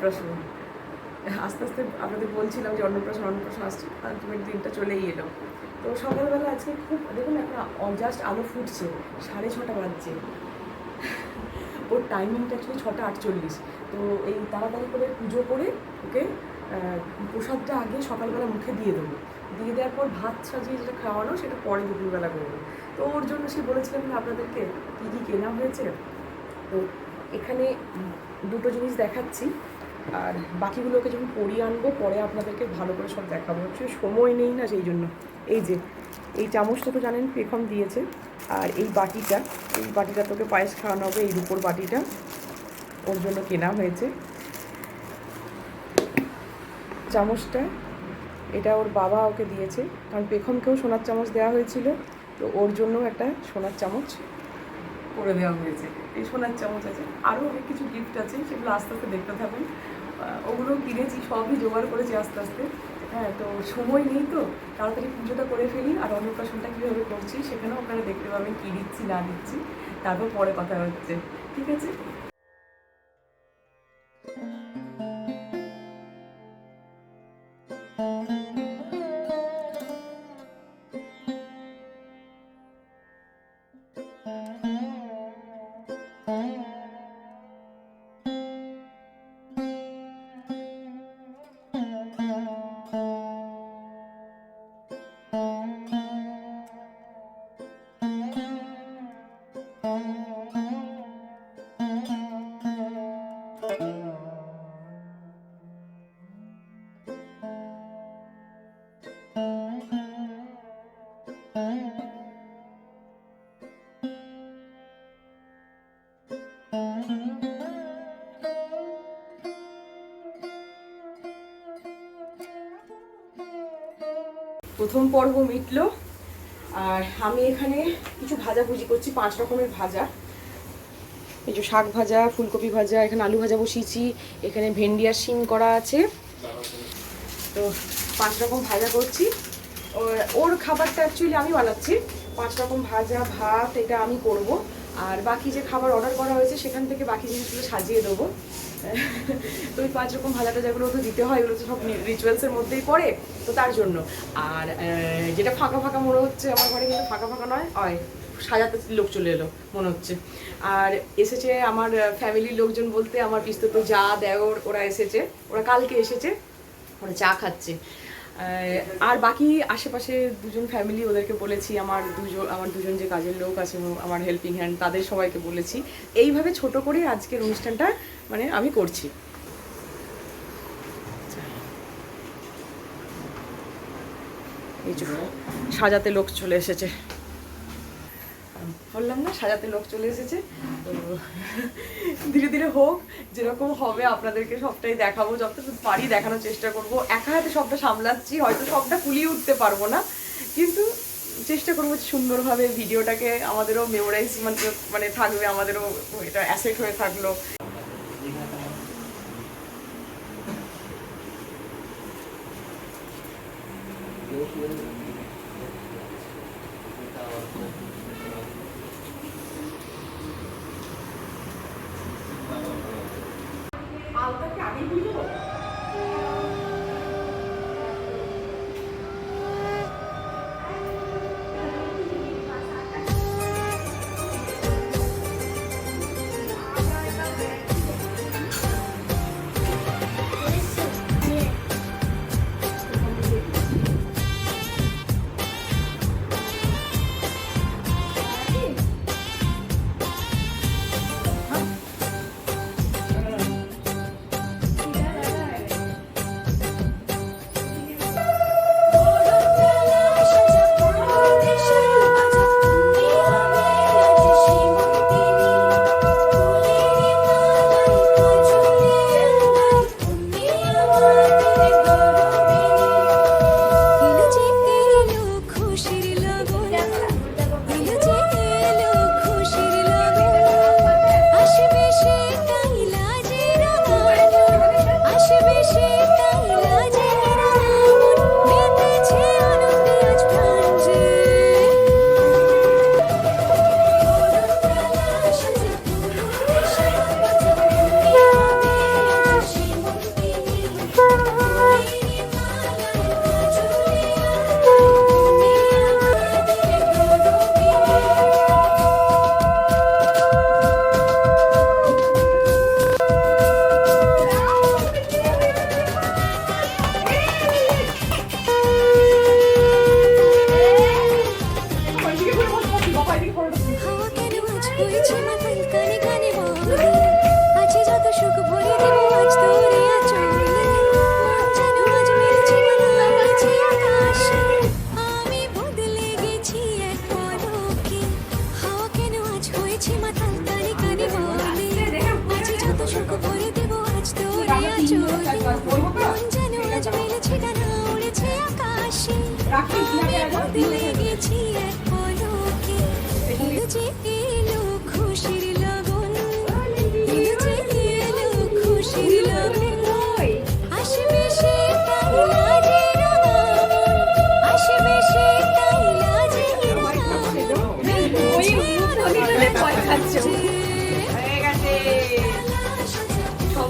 অন্নপ্রাশন। আস্তে আস্তে আপনাদের বলছিলাম যে অন্নপ্রাশন অন্নপ্রাশন আসছে আলটিমেট দিনটা চলেই এলো। তো সকালবেলা আজকে খুব, দেখুন এখন জাস্ট আলো ফুটছে, সাড়ে ছটা বাজছে। ওর টাইমিংটা অ্যাকচুয়ালি ছটা আটচল্লিশ। তো এই তাড়াতাড়ি করে পুজো করে, ওকে প্রসাদটা আগে সকালবেলা মুখে দিয়ে দেবো। দিয়ে দেওয়ার পর ভাত সাজিয়ে যেটা খাওয়ানো, সেটা পরে দুপুরবেলা করব। তো ওর জন্য সে বলেছিলাম না আপনাদেরকে কী কী কেনা হয়েছে? তো এখানে দুটো জিনিস দেখাচ্ছি। আর বাকিগুলোকে যখন পরিয়ে আনব, পরে আপনাদেরকে ভালো করে সব দেখাবো। হচ্ছে সময় নেই না সেই জন্য। এই যে, এই চামচটা তো জানেন পেখম দিয়েছে। আর এই বাটিটা এই বাটিটা তোকে পায়েস খাওয়ানো হবে, এই রুপোর বাটিটা। ওর জন্য কেনা হয়েছে। চামচটা, এটা ওর বাবা ওকে দিয়েছে। কারণ পেখমকেও সোনার চামচ দেওয়া হয়েছিল। তো ওর জন্য একটা সোনার চামচ করে দেওয়া হয়েছে। এই সোনার চামচ আছে। আরও অনেক কিছু গিফট আছে, সেগুলো আস্তে আস্তে দেখতে থাকুন। ওগুলো কিনেছি, সবই জোগাড় করেছি আস্তে আস্তে। হ্যাঁ তো সময় নেই তো, তাড়াতাড়ি পুজোটা করে ফেলি। আর অন্নপ্রাশনটা কীভাবে করছি, সেখানেও আপনারা দেখতে পাবেন কী দিচ্ছি, না দিচ্ছি। তারপর পরে কথা হচ্ছে, ঠিক আছে? প্রথম পর্ব মিটলো। আর আমি এখানে কিছু ভাজাভুজি করছি, পাঁচ রকমের ভাজা। এই যে শাক ভাজা, ফুলকপি ভাজা, এখানে আলু ভাজা বসিয়েছি, এখানে ভেন্ডি আর শিম করা আছে। তো পাঁচ রকম ভাজা করছি। ওর- খাবারটা অ্যাকচুয়ালি আমি বানাচ্ছি। পাঁচ রকম ভাজা, ভাত, এটা আমি করব। আর বাকি যে খাবার অর্ডার করা হয়েছে, সেখান থেকে বাকি জিনিসগুলো সাজিয়ে দেবো। তো ওই পাঁচ রকম ভাজাটা যেগুলো তো দিতে হয় ওগুলো তো সব রিচুয়ালসের মধ্যেই পড়ে, তো তার জন্য। আর যেটা ফাঁকা ফাঁকা মনে হচ্ছে আমার ঘরে কিন্তু ফাঁকা ফাঁকা নয় হয় সাজাতে লোক চলে এলো, মনে হচ্ছে। আর এসেছে আমার ফ্যামিলির লোকজন বলতে আমার পিস্তত যা দেওর ওরা এসেছে, ওরা কালকে এসেছে, ওরা চা খাচ্ছে। আর বাকি আশেপাশে দুজন ফ্যামিলি ওদেরকে বলেছি, আমার দুজন আমার দুজন যে কাজের লোক আছে আমার হেল্পিং হ্যান্ড তাদের সবাইকে বলেছি। এইভাবে ছোট করে আজকের অনুষ্ঠানটা মানে আমি করছি। সাজাতে লোক চলে এসেছে। বললাম না, সাজাতে লোক চলে এসেছে। তো ধীরে ধীরে হোক, যেরকম হবে আপনাদেরকে সবটাই দেখাবো, যতটুকু পারি দেখানোর চেষ্টা করব। একা হাতে সবটা সামলাচ্ছি, হয়তো সবটা কুলিয়ে উঠতে পারব না, কিন্তু চেষ্টা করব সুন্দরভাবে ভিডিওটাকে আমাদেরও মেমোরাইজ মানে মানে থাকবে, আমাদেরও এটা অ্যাসেট হয়ে থাকল। আলতাকে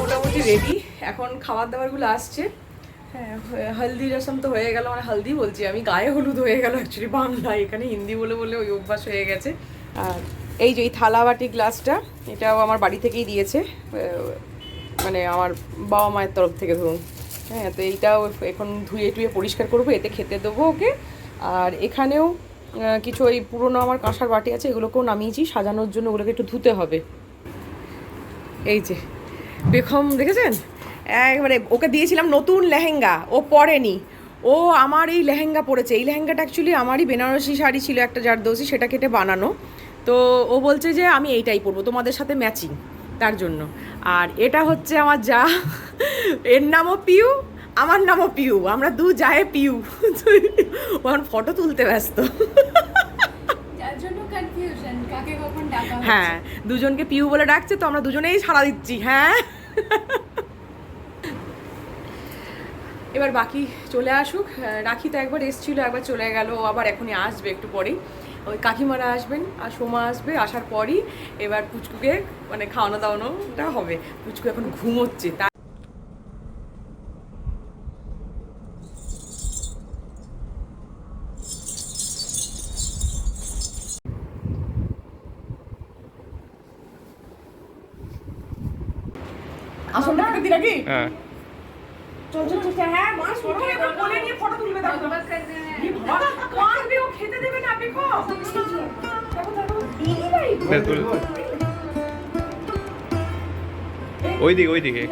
মোটামুটি রেডি এখন খাবার দাবারগুলো আসছে। হ্যাঁ হলদি রসম তো হয়ে গেল মানে হলদি বলছি আমি, গায়ে হলুদ হয়ে গেল অ্যাকচুয়ালি বাংলা, এখানে হিন্দি বলে বলে ওই অভ্যাস হয়ে গেছে। আর এই যে এই থালা বাটি গ্লাসটা, এটাও আমার বাড়ি থেকেই দিয়েছে মানে আমার বাবা মায়ের তরফ থেকে ধরুন। হ্যাঁ তো এইটাও এখন ধুয়ে টুয়ে পরিষ্কার করব, এতে খেতে দেবো ওকে। আর এখানেও কিছু ওই পুরনো আমার কাঁসার বাটি আছে, এগুলোকেও নামিয়েছি, সাজানোর জন্য ওগুলোকে একটু ধুতে হবে। এই যে, বেখম, দেখেছেন? একবারে ওকে দিয়েছিলাম নতুন লেহেঙ্গা, ও পরেনি। ও আমার এই লেহেঙ্গা পরেছে। এই লেহেঙ্গাটা অ্যাকচুয়ালি আমারই বেনারসি শাড়ি ছিল একটা জারদোসি, সেটা কেটে বানানো। তো ও বলছে যে, আমি এইটাই পরবো, তোমাদের সাথে ম্যাচিং তার জন্য। আর এটা হচ্ছে আমার যা, এর নামও পিউ আমার নামও পিউ আমরা দু যায় পিউ। ও আমার ফটো তুলতে ব্যস্ত। হ্যাঁ দুজনকে পিউ বলে ডাকছে তো আমরা দুজনেই সাড়া দিচ্ছি হ্যাঁ। এবার বাকি চলে আসুক। রাখি তো একবার এসছিল একবার চলে গেল আবার এখনই আসবে একটু পরেই। ওই কাকিমারা আসবেন আর সোমা আসবে আসার পরই এবার পুচকুকে মানে খাওয়ানো দাওয়ানোটা হবে। পুচকু এখন ঘুমোচ্ছে ওই দিকে ওই দিকে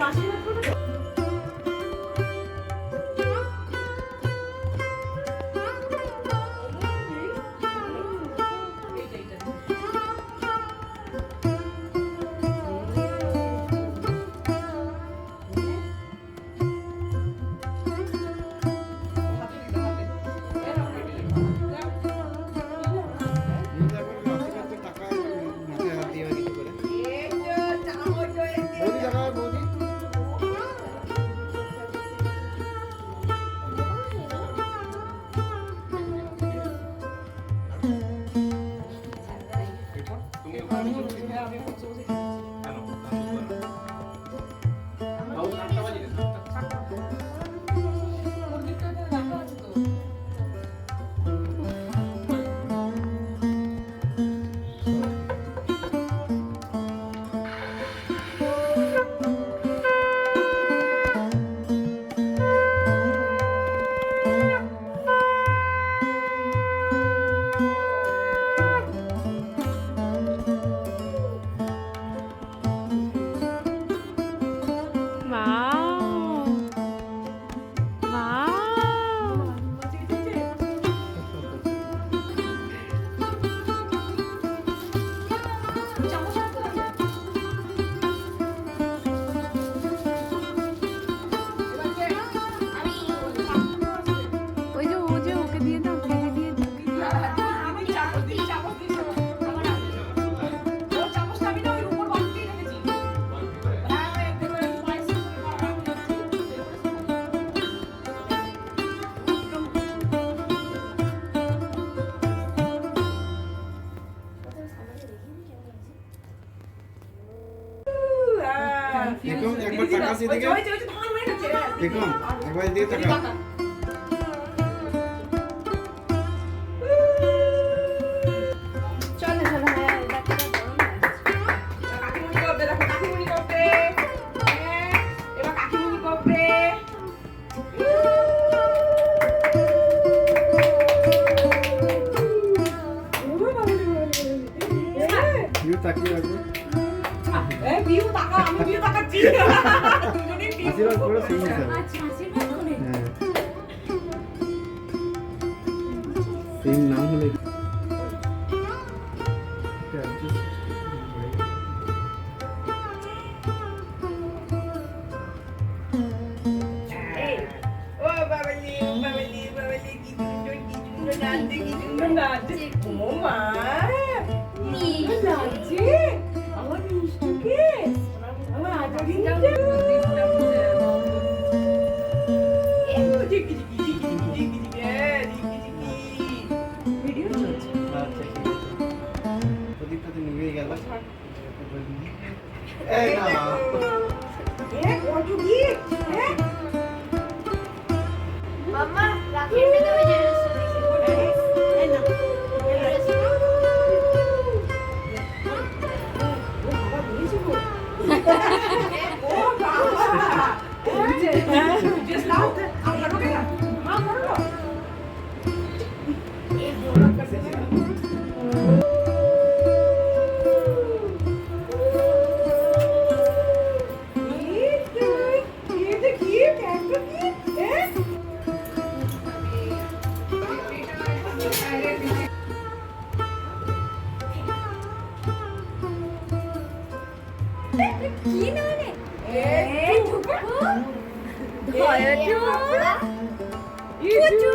Cucu.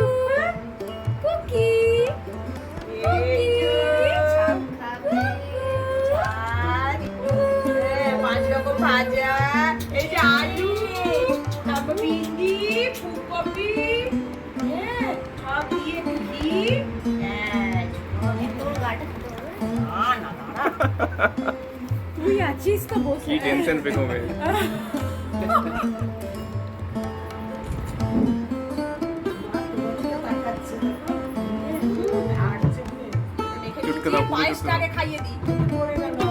Kuki. Kuki. পাঁচ রকম ভাজা এই যে আলু তারপর ভিন্ডি ফুলকপি হ্যাঁ সব দিয়ে ঢুকি তুই আছিস তো বসে টেনশন পেকো পায়েসটা আগে খাইয়ে দিই।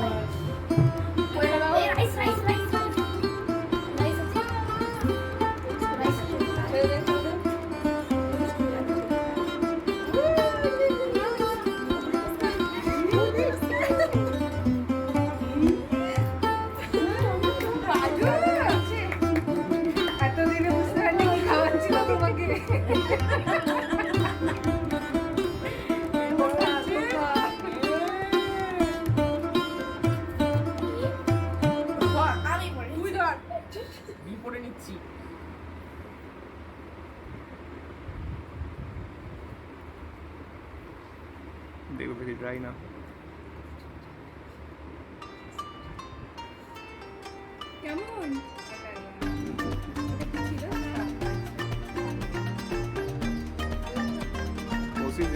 they were very dry now. Come on.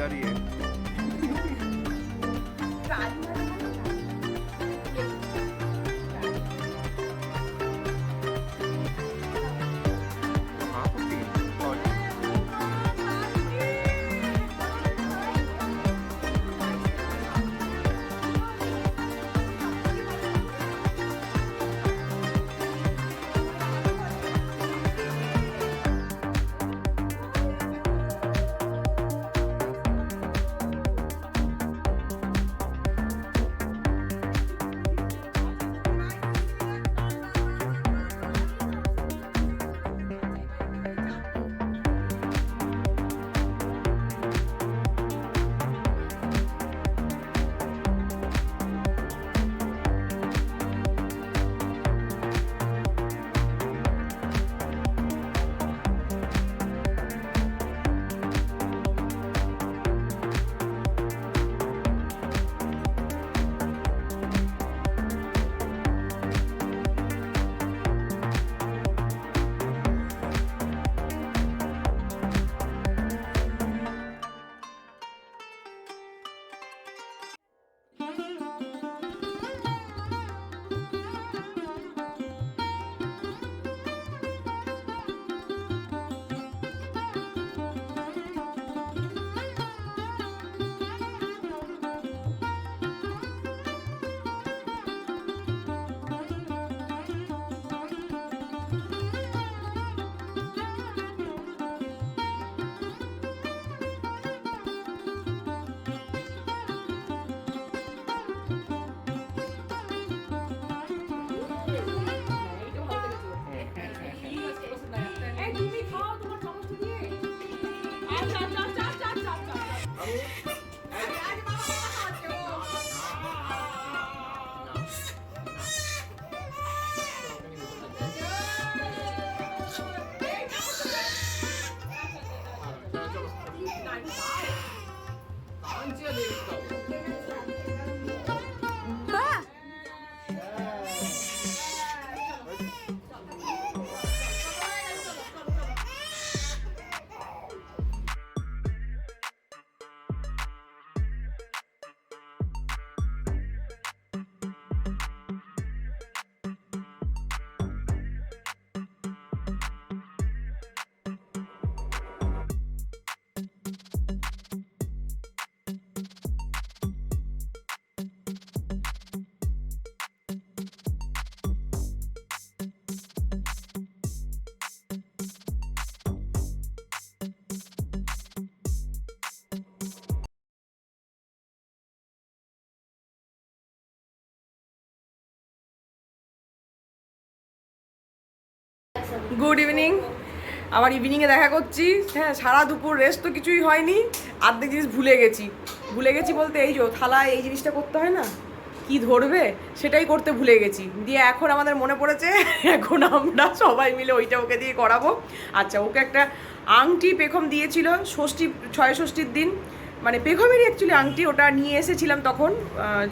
Mm-hmm. Good evening আবার ইভিনিংয়ে দেখা করছি। হ্যাঁ সারা দুপুর রেস্ট তো কিছুই হয়নি। আর্ধেক জিনিস ভুলে গেছি। ভুলে গেছি বলতে এই যে থালায় এই জিনিসটা করতে হয় না, কি ধরবে? সেটাই করতে ভুলে গেছি। দিয়ে এখন আমাদের মনে পড়েছে, এখন আমরা সবাই মিলে ওইটা ওকে দিয়ে করাবো। আচ্ছা ওকে একটা আংটি পেখম দিয়েছিল, ষষ্ঠী, ছয় ষষ্ঠীর দিন। মানে পেখমেরই অ্যাকচুয়ালি আংটি, ওটা নিয়ে এসেছিলাম তখন।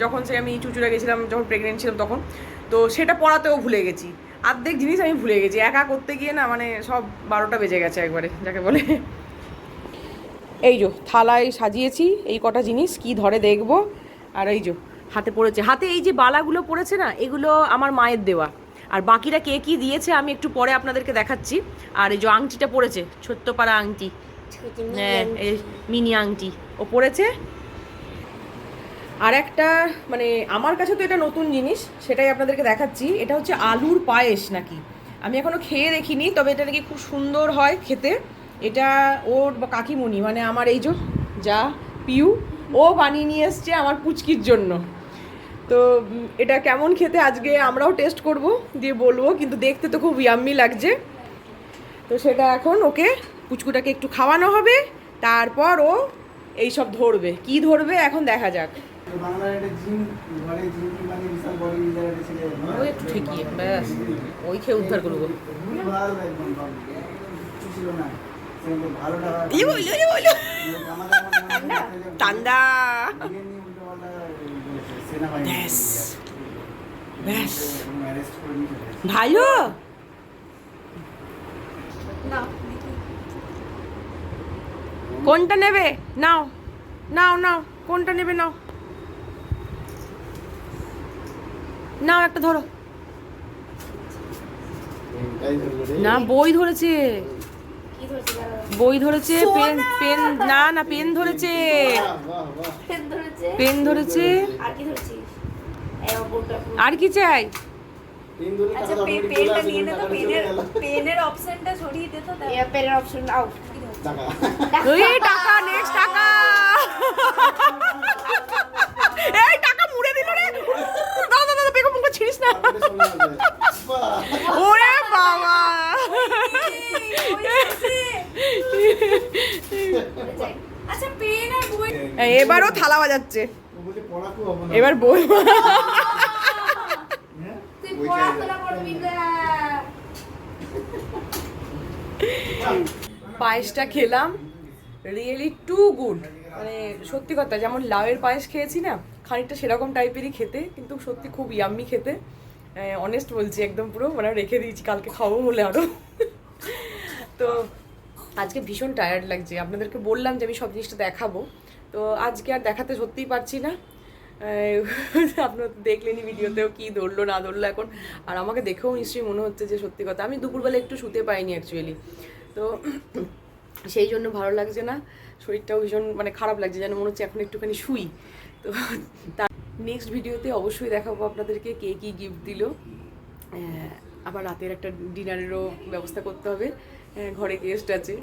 যখন সে আমি চুচুড়ে গেছিলাম, যখন প্রেগনেন্ট ছিলাম তখন। তো সেটা পড়াতেও ভুলে গেছি। অর্ধেক জিনিস আমি ভুলে গেছি। একা করতে গিয়ে না মানে সব বারোটা বেজে গেছে একবারে যাকে বলে। এই যো থালায় সাজিয়েছি এই কটা জিনিস কি ধরে দেখব? আর এই যো হাতে পড়েছে। হাতে এই যে বালাগুলো পড়েছে না এগুলো আমার মায়ের দেওয়া। আর বাকিরা কে কি দিয়েছে আমি একটু পরে আপনাদেরকে দেখাচ্ছি। আর এই যে আংটিটা পড়েছে ছোট্ট পাড়া আংটি। হ্যাঁ এই মিনি আংটি। ও পড়েছে? আর একটা মানে আমার কাছে তো এটা নতুন জিনিস, সেটাই আপনাদেরকে দেখাচ্ছি। এটা হচ্ছে আলুর পায়েস নাকি? আমি এখনও খেয়ে দেখিনি, তবে এটা নাকি খুব সুন্দর হয় খেতে। এটা ওর কাকিমণি মানে আমার এই যে যা পিউ, ও বানিয়ে নিয়ে এসছে আমার পুচকির জন্য। তো এটা কেমন খেতে আজকে আমরাও টেস্ট করব, দিয়ে বলব, কিন্তু দেখতে তো খুব ইয়াম্মি লাগছে। তো সেটা এখন ওকে, পুচকুটাকে একটু খাওয়ানো হবে, তারপর ও এই সব ধরবে। কি ধরবে এখন দেখা যাক। বাংলার একটা জিম ঘরে জিম মানে বিশাল বড় লিডার একটা ছেলে ও একটু ঠেকিয়ে ব্যাস। ওই খেয়ে উদ্ধার করব। ভালো একদম বাবু। ছিল না। ভালো টাকা এই বলল এই বলল আমাদের মনে ঠান্ডা। ব্যাস। ব্যাস। গেছে। ভালো? কোনটা নেবে? নাও। নাও নাও। কোনটা নেবে? নাও। নাও একটা ধরো। না বই ধরেছে কি ধরছে দাঁড়াও। বই ধরেছে পেন পেন না না পেন ধরেছে বাহ, বাহ, বাহ। পেন ধরেছে আর কি চাই আচ্ছা টাকা পে- পেনটা নিয়ে নে তো টাকাটা চলে পেনের গেল। পেনের অপশনটা সরিয়ে দে তো এই পেনের অপশন আউট টাকা। এই টাকা নেক্সট টাকা এই টাকা দাও ছিড়িস না। ওরে বাবা। আচ্ছা এবারও থালা বাজাচ্ছে। এবার বই। পায়েসটা খেলাম। রিয়েলি টু গুড মানে সত্যি কথা যেমন লাউয়ের পায়েস খেয়েছি না খানিকটা সেরকম টাইপেরই খেতে, কিন্তু সত্যি খুব ইয়াম্মি খেতে। অনেস্ট বলছি একদম পুরো মানে রেখে দিয়েছি, কালকে খাব বলে আরও তো আজকে ভীষণ টায়ার্ড লাগছে। আপনাদেরকে বললাম যে আমি সব জিনিসটা দেখাবো। তো আজকে আর দেখাতে সত্যিই পারছি না। আপনারা তো দেখলেনই ভিডিওতেও কি ধরলো না ধরলো এখন। আর আমাকে দেখেও নিশ্চয়ই মনে হচ্ছে যে সত্যি কথা। আমি দুপুরবেলা একটু শুতে পাইনি অ্যাকচুয়ালি তো সেই জন্য ভালো লাগছে না। শরীরটাও ভীষণ মানে খারাপ লাগছে, যেন মনে হচ্ছে এখন একটুখানি শুই। তো তার নেক্সট ভিডিওতে অবশ্যই দেখাবো আপনাদেরকে কে কী গিফট দিল। আবার রাতের একটা ডিনারেরও ব্যবস্থা করতে হবে। ঘরে গেস্ট আছে।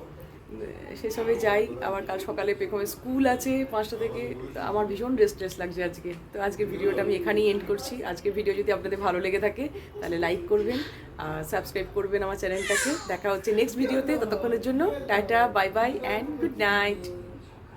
সেসবে যাই। আবার কাল সকালে পেখমে স্কুল আছে পাঁচটা থেকে। তো আমার ভীষণ রেস্টলেস লাগছে আজকে। তো আজকে ভিডিওটা আমি এখানেই এন্ড করছি। আজকের ভিডিও যদি আপনাদের ভালো লেগে থাকে, তাহলে লাইক করবেন আর সাবস্ক্রাইব করবেন আমার চ্যানেলটাকে দেখা হচ্ছে নেক্সট ভিডিওতে ততক্ষণের জন্য tata bye bye and good night